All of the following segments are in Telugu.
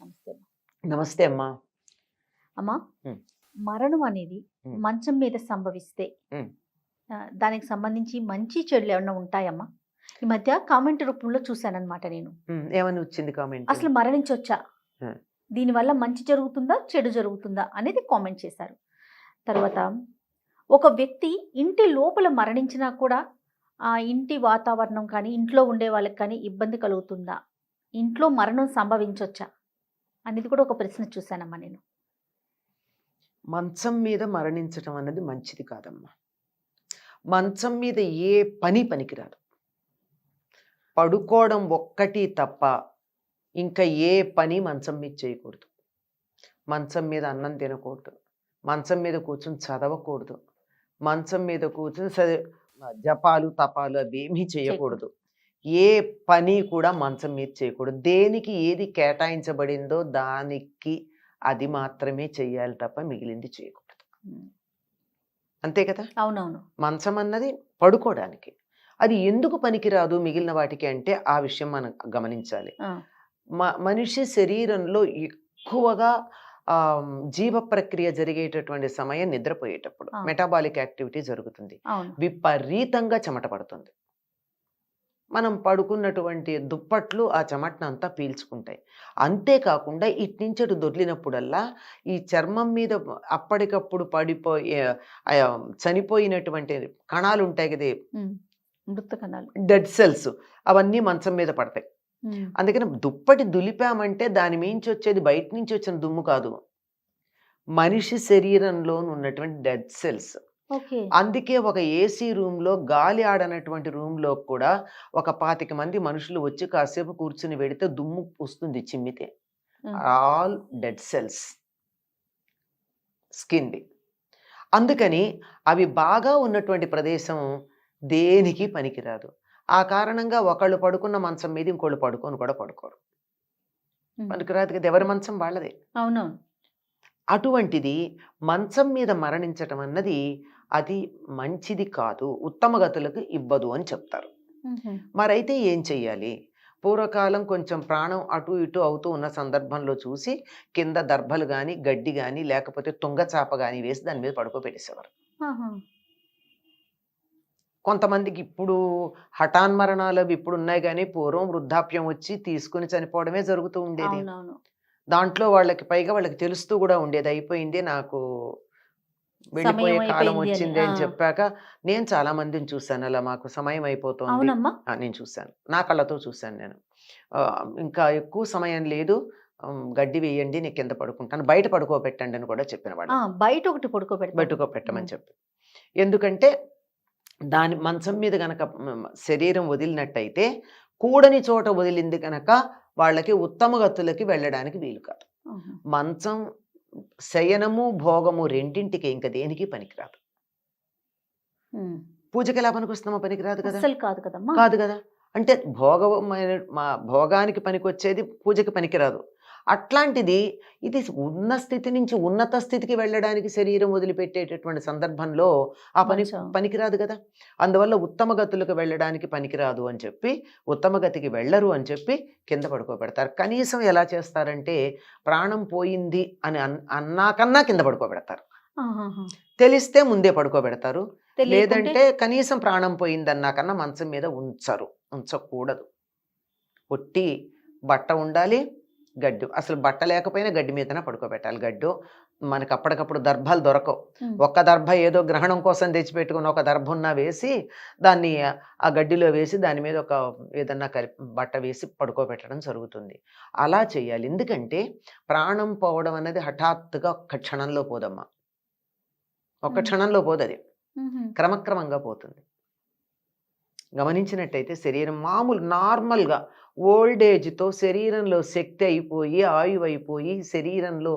నమస్తే అమ్మా. నమస్తే అమ్మా. అమ్మా. మరణం అనేది. మంచం మీద సంభవిస్తే దానికి సంబంధించి మంచి చెడులు ఏమన్నా ఉంటాయమ్మా? ఈ మధ్య కామెంట్ రూపంలో చూశానన్నమాట నేను. ఏమని వచ్చింది కామెంట్? అసలు మరణించొచ్చా. దీనివల్ల మంచి జరుగుతుందా చెడు జరుగుతుందా అనేది కామెంట్ చేశారు. తర్వాత ఒక వ్యక్తి ఇంటి లోపల మరణించినా కూడా ఆ ఇంటి వాతావరణం కానీ ఇంట్లో ఉండే వాళ్ళకి కానీ ఇబ్బంది కలుగుతుందా? ఇంట్లో మరణం సంభవించొచ్చా? అనేది కూడా ఒక ప్రశ్న చూశానమ్మా నేను. మంచం మీద మరణించటం అన్నది మంచిది కాదమ్మా. మంచం మీద ఏ పని పనికిరాదు. పడుకోవడం ఒక్కటి తప్ప ఇంకా ఏ పని మంచం మీద చేయకూడదు. మంచం మీద అన్నం తినకూడదు. మంచం మీద కూర్చొని చదవకూడదు. మంచం మీద కూర్చొని సరే జపాలు తపాలు అవి ఏమీ చేయకూడదు. ఏ పని కూడా మంచం మీద చేయకూడదు. దేనికి ఏది కేటాయించబడిందో దానికి అది మాత్రమే చెయ్యాలి తప్ప మిగిలింది చేయకూడదు. అంతే కదా? అవునవును. మంచం అన్నది పడుకోవడానికి. అది ఎందుకు పనికిరాదు మిగిలిన వాటికి అంటే ఆ విషయం మనం గమనించాలి. మనిషి శరీరంలో ఎక్కువగా ఆ, జీవ ప్రక్రియ జరిగేటటువంటి సమయం నిద్రపోయేటప్పుడు. మెటాబాలిక్ యాక్టివిటీ జరుగుతుంది. విపరీతంగా చెమట పడుతుంది. మనం పడుకున్నటువంటి దుప్పట్లు ఆ చెమటను అంతా పీల్చుకుంటాయి. అంతేకాకుండా ఇటు నుంచి అటు దొర్లినప్పుడల్లా ఈ చర్మం మీద అప్పటికప్పుడు పడిపోయే చనిపోయినటువంటి కణాలు ఉంటాయి కదా. మృత కణాలు. Dead cells. అవన్నీ మంచం మీద పడతాయి. అందుకని దుప్పటి దులిపామంటే దాని మించి వచ్చేది బయట నుంచి వచ్చిన దుమ్ము కాదు. మనిషి శరీరంలో ఉన్నటువంటి డెడ్ సెల్స్. అందుకే ఒక ఏసీ రూమ్లో గాలి ఆడనటువంటి రూమ్లో కూడా ఒక పాతిక మంది మనుషులు వచ్చి కాసేపు కూర్చుని వెడితే దుమ్ము వస్తుంది చిమ్మితే. All dead cells. స్కిన్ది. అందుకని అవి బాగా ఉన్నటువంటి ప్రదేశం దేనికి పనికిరాదు. ఆ కారణంగా ఒకళ్ళు పడుకున్న మంచం మీద ఇంకోళ్ళు పడుకొని కూడా పడుకోరు. పనికిరాదు కదా ఎవరి మంచం వాళ్ళదే. అవునవును. అటువంటిది మంచం మీద మరణించటం అన్నది అది మంచిది కాదు ఉత్తమ గతులకు ఇవ్వదు అని చెప్తారు. మరైతే ఏం చెయ్యాలి? పూర్వకాలం కొంచెం ప్రాణం అటు ఇటు అవుతూ ఉన్న సందర్భంలో చూసి కింద దర్భలు కానీ గడ్డి కానీ లేకపోతే తుంగచాప కానీ వేసి దాని మీద పడుకోబెట్టేసేవారు. కొంతమందికి ఇప్పుడు హఠాన్ మరణాలు అవి ఇప్పుడు ఉన్నాయి కానీ పూర్వం వృద్ధాప్యం వచ్చి తీసుకుని చనిపోవడమే జరుగుతూ ఉండేది. దాంట్లో వాళ్ళకి పైగా వాళ్ళకి తెలుస్తూ కూడా ఉండేది. అయిపోయింది నాకు వెళ్ళిపోయే కాలం. వచ్చింది అని. చెప్పాక నేను చాలా మందిని చూశాను అలా మాకు సమయం అయిపోతుంది నేను చూశాను. నా కళ్ళతో చూశాను నేను. ఇంకా ఎక్కువ సమయం లేదు. గడ్డి వేయండి నేను కింద పడుకుంటాను. బయట పడుకోబెట్టండి అని కూడా చెప్పిన వాళ్ళు బయట ఒకటి పడుకోబెడతారు పట్టుకోబెట్టమని ఉమ్. చెప్పి. ఎందుకంటే దాని మంచం మీద గనక శరీరం వదిలినట్టయితే కూడని చోట వదిలింది కనుక వాళ్ళకి ఉత్తమ గతులకి వెళ్ళడానికి వీలు కాదు. మంచం శయనము భోగము రెండింటికి ఇంకా దేనికి పనికిరాదు. పూజకి ఎలా పనికొస్తామో పనికిరాదు కదా? కాదు కదమ్మా. కాదు కదా? అంటే భోగమైన మా భోగానికి పనికొచ్చేది పూజకి పనికిరాదు. అట్లాంటిది ఇది ఉన్న స్థితి నుంచి ఉన్నత స్థితికి వెళ్ళడానికి శరీరం వదిలిపెట్టేటటువంటి సందర్భంలో ఆ పని. పనికిరాదు కదా. అందువల్ల ఉత్తమ గతులకు వెళ్ళడానికి పనికిరాదు అని చెప్పి ఉత్తమ గతికి వెళ్ళరు అని చెప్పి కింద పడుకోబెడతారు. కనీసం ఎలా చేస్తారంటే ప్రాణం పోయింది అని అన్- అన్నాకన్నా కింద పడుకోబెడతారు. తెలిస్తే ముందే పడుకోబెడతారు. లేదంటే కనీసం ప్రాణం పోయిందన్నాకన్నా మంచం మీద ఉంచరు ఉంచకూడదు. ఒట్టి బట్ట ఉండాలి గడ్డు. అసలు బట్ట లేకపోయినా గడ్డి మీదనే పడుకోబెట్టాలి. గడ్డు మనకు అప్పటికప్పుడు దర్భాలు దొరకవు. ఒక్క దర్భ ఏదో గ్రహణం కోసం తెచ్చిపెట్టుకుని ఒక దర్భ ఉన్నా వేసి దాన్ని ఆ గడ్డిలో వేసి దాని మీద ఒక ఏదన్నా కలి బట్ట వేసి పడుకోబెట్టడం జరుగుతుంది. అలా చేయాలి. ఎందుకంటే ప్రాణం పోవడం అనేది హఠాత్తుగా ఒక్క క్షణంలో పోదమ్మా. ఒక్క. క్షణంలో పోదది. ఉహు. క్రమక్రమంగా పోతుంది. గమనించినట్టయితే శరీరం మామూలు నార్మల్గా ఓల్డ్ ఏజ్తో శరీరంలో శక్తి అయిపోయి ఆయువు అయిపోయి శరీరంలో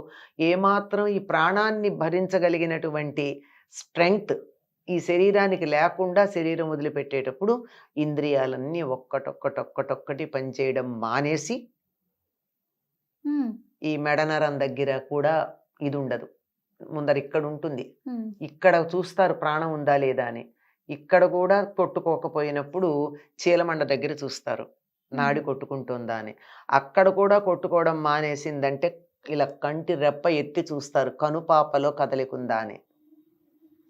ఏమాత్రం ఈ ప్రాణాన్ని భరించగలిగినటువంటి స్ట్రెంగ్త్ ఈ శరీరానికి లేకుండా శరీరం వదిలిపెట్టేటప్పుడు ఇంద్రియాలన్నీ ఒక్కటొక్కటొక్కటొక్కటి పనిచేయడం మానేసి. ఈ మెడనరం దగ్గర కూడా ఇది ఉండదు ముందర ఇక్కడ ఉంటుంది. ఇక్కడ చూస్తారు ప్రాణం ఉందా లేదా అని ఇక్కడ కూడా కొట్టుకోకపోయినప్పుడు చీలమండ దగ్గర చూస్తారు. నాడి కొట్టుకుంటుందా అని. అక్కడ కూడా కొట్టుకోవడం మానేసిందంటే ఇలా కంటి రెప్ప ఎత్తి చూస్తారు. కనుపాపలో కదలికుందా అని.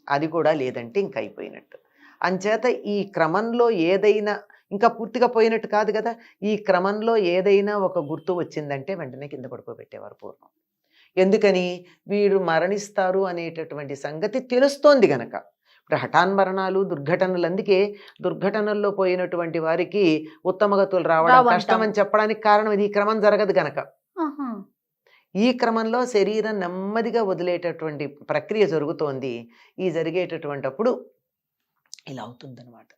అది కూడా లేదంటే ఇంక అయిపోయినట్టు. అంచేత ఈ క్రమంలో ఏదైనా ఇంకా పూర్తిగా పోయినట్టు కాదు కదా! ఈ క్రమంలో ఏదైనా ఒక గుర్తు వచ్చిందంటే వెంటనే కింద పడుకోబెట్టేవారు పూర్వం. ఎందుకని? వీడు మరణిస్తారు అనేటటువంటి సంగతి తెలుస్తోంది గనక. ఇప్పుడు హఠాన్మరణాలు దుర్ఘటనలు అందుకే దుర్ఘటనల్లో పోయినటువంటి వారికి ఉత్తమగతులు రావడం. కష్టం అని చెప్పడానికి కారణం ఇది. ఈ క్రమం జరగదు గనక. ఈ క్రమంలో శరీరం నెమ్మదిగా వదిలేటటువంటి ప్రక్రియ జరుగుతోంది. ఈ జరిగేటటువంటి అప్పుడు ఇలా అవుతుందన్నమాట.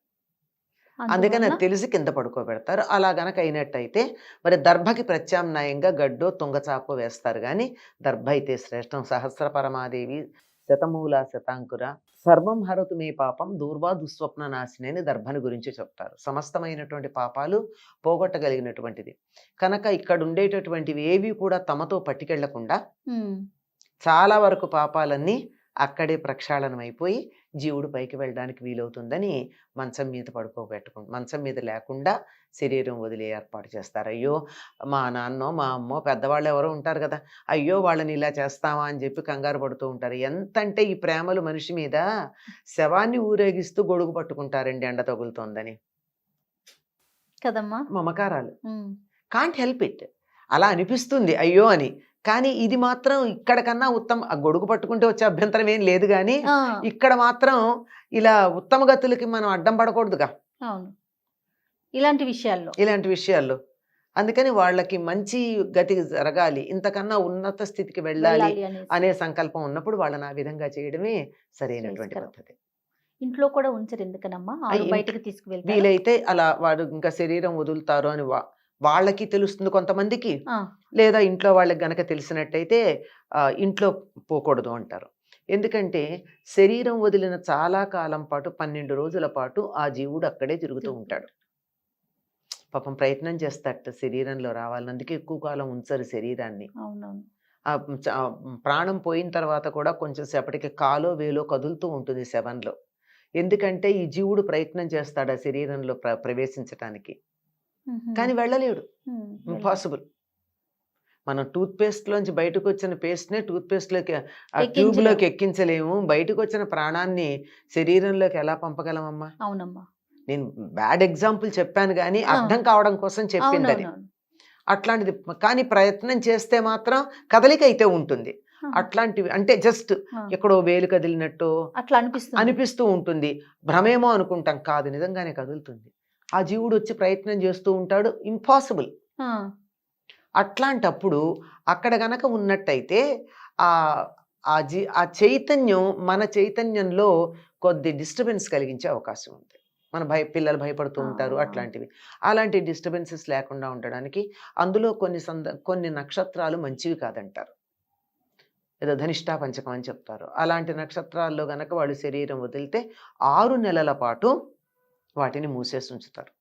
అందుకని అది తెలిసి కింద పడుకోబెడతారు. అలా గనక అయినట్టయితే మరి దర్భకి ప్రత్యామ్నాయంగా గడ్డో తుంగచాపో వేస్తారు కానీ దర్భ అయితే శ్రేష్టం. సహస్ర పరమాదేవి శతమూల శతాంకుర సర్వం హరతు మీ పాపం దూర్వా దుస్వప్న నాశిని అని దర్భని గురించి చెప్తారు సమస్తమైనటువంటి పాపాలు పోగొట్టగలిగినటువంటిది కనుక ఇక్కడ ఉండేటటువంటివి ఏవి కూడా తమతో పట్టుకెళ్ళకుండా. చాలా వరకు పాపాలన్నీ అక్కడే ప్రక్షాళనం అయిపోయి జీవుడు పైకి వెళ్ళడానికి వీలవుతుందని మంచం మీద పడుకోబెట్టుకు మంచం మీద లేకుండా శరీరం వదిలే ఏర్పాటు చేస్తారు. అయ్యో! మా నాన్నో మా అమ్మో పెద్దవాళ్ళు ఎవరో ఉంటారు కదా! అయ్యో! వాళ్ళని ఇలా చేస్తామా అని చెప్పి కంగారు పడుతూ ఉంటారు. ఎంత అంటే ఈ ప్రేమలు మనిషి మీద శవాన్ని ఊరేగిస్తూ గొడుగు పట్టుకుంటారండి ఎండ తగులుతోందని. కదమ్మా! మమకారాలు. కాంట్ హెల్ప్ ఇట్ అలా అనిపిస్తుంది. అయ్యో! అని. కానీ ఇది మాత్రం ఇక్కడ కన్నా ఉత్తమ గొడుగు పట్టుకుంటే వచ్చే అభ్యంతరం ఏం లేదు కానీ ఇక్కడ మాత్రం ఇలా ఉత్తమ గతులకి మనం అడ్డం పడకూడదుగా. అవును. ఇలాంటి విషయాల్లో. ఇలాంటి విషయాల్లో. అందుకని వాళ్ళకి మంచి గతి జరగాలి. ఇంతకన్నా ఉన్నత స్థితికి వెళ్ళాలి. అనే సంకల్పం ఉన్నప్పుడు వాళ్ళని ఆ విధంగా చేయడమే సరైనటువంటి. పద్ధతి. ఇంట్లో కూడా ఉంచరు ఎందుకనమ్మా? బయటకు తీసుకువెళ్తారు. వీలైతే అలా వాడు ఇంకా శరీరం వదులుతారు అని వా- వాళ్ళకి తెలుస్తుంది కొంతమందికి. లేదా ఇంట్లో వాళ్ళకి గనక తెలిసినట్టయితే ఇంట్లో పోకూడదు అంటారు. ఎందుకంటే శరీరం వదిలిన చాలా కాలం పాటు పన్నెండు రోజుల పాటు ఆ జీవుడు అక్కడే తిరుగుతూ ఉంటాడు. పాపం ప్రయత్నం చేస్తాడట శరీరంలో రావాలని. అందుకే ఎక్కువ కాలం ఉంచరు శరీరాన్ని. ప్రాణం పోయిన తర్వాత కూడా కొంచెం సేపటికి కాలో వేలో కదులుతూ ఉంటుంది శవంలో ఎందుకంటే ఈ జీవుడు ప్రయత్నం చేస్తాడు ఆ శరీరంలో ప్ర ప్రవేశించటానికి. కానీ వెళ్ళలేడు. ఇంపాసిబుల్. మనం టూత్ పేస్ట్ లోంచి బయటకు వచ్చిన పేస్ట్ నే టూత్ పేస్ట్లోకి ఆ. ట్యూబ్లోకి ఎక్కించలేము. బయటకు వచ్చిన ప్రాణాన్ని శరీరంలోకి ఎలా పంపగలమమ్మా? అవునమ్మా. నేను బ్యాడ్ ఎగ్జాంపుల్ చెప్పాను కానీ. అర్థం కావడం కోసం చెప్పింది అది. అట్లాంటిది కానీ ప్రయత్నం చేస్తే మాత్రం కదలిక అయితే ఉంటుంది. అట్లాంటివి అంటే జస్ట్. ఎక్కడో వేలు కదిలినట్టు అట్లా అనిపిస్తుంది. అనిపిస్తూ ఉంటుంది. భ్రమేమో అనుకుంటాం. కాదు నిజంగానే కదులుతుంది. ఆ జీవుడు వచ్చి ప్రయత్నం చేస్తూ ఉంటాడు. ఇంపాసిబుల్ అట్లాంటప్పుడు అక్కడ గనక ఉన్నట్టయితే ఆ ఆ జీ ఆ చైతన్యం మన చైతన్యంలో కొద్ది డిస్టర్బెన్స్ కలిగించే అవకాశం ఉంది. మన భయ పిల్లలు భయపడుతూ ఉంటారు. అట్లాంటివి. అలాంటి డిస్టర్బెన్సెస్ లేకుండా ఉండడానికి అందులో కొన్ని సంద కొన్ని నక్షత్రాలు మంచివి కాదంటారు. ఏదో ధనిష్టా పంచకం అని చెప్తారు. అలాంటి నక్షత్రాల్లో గనక వాళ్ళు శరీరం వదిలితే ఆరు నెలల పాటు వాటిని మూసేసి ఉంచుతారు.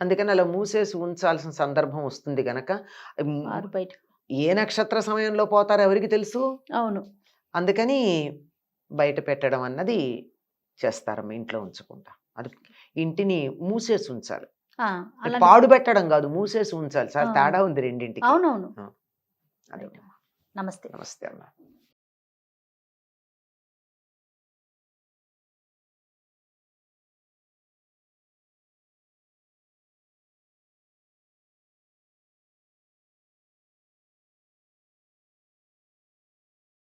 అందుకని అలా మూసేసి ఉంచాల్సిన సందర్భం వస్తుంది గనక బయట ఏ నక్షత్ర సమయంలో పోతారో ఎవరికి తెలుసు? అవును. అందుకని బయట పెట్టడం అన్నది చేస్తారమ్మ ఇంట్లో ఉంచకుండా అది ఇంటిని మూసేసి ఉంచాలి. పాడు పెట్టడం కాదు మూసేసి ఉంచాలి. చాలా. తేడా ఉంది రెండింటికి. అవునవును. నమస్తే. నమస్తే అమ్మా.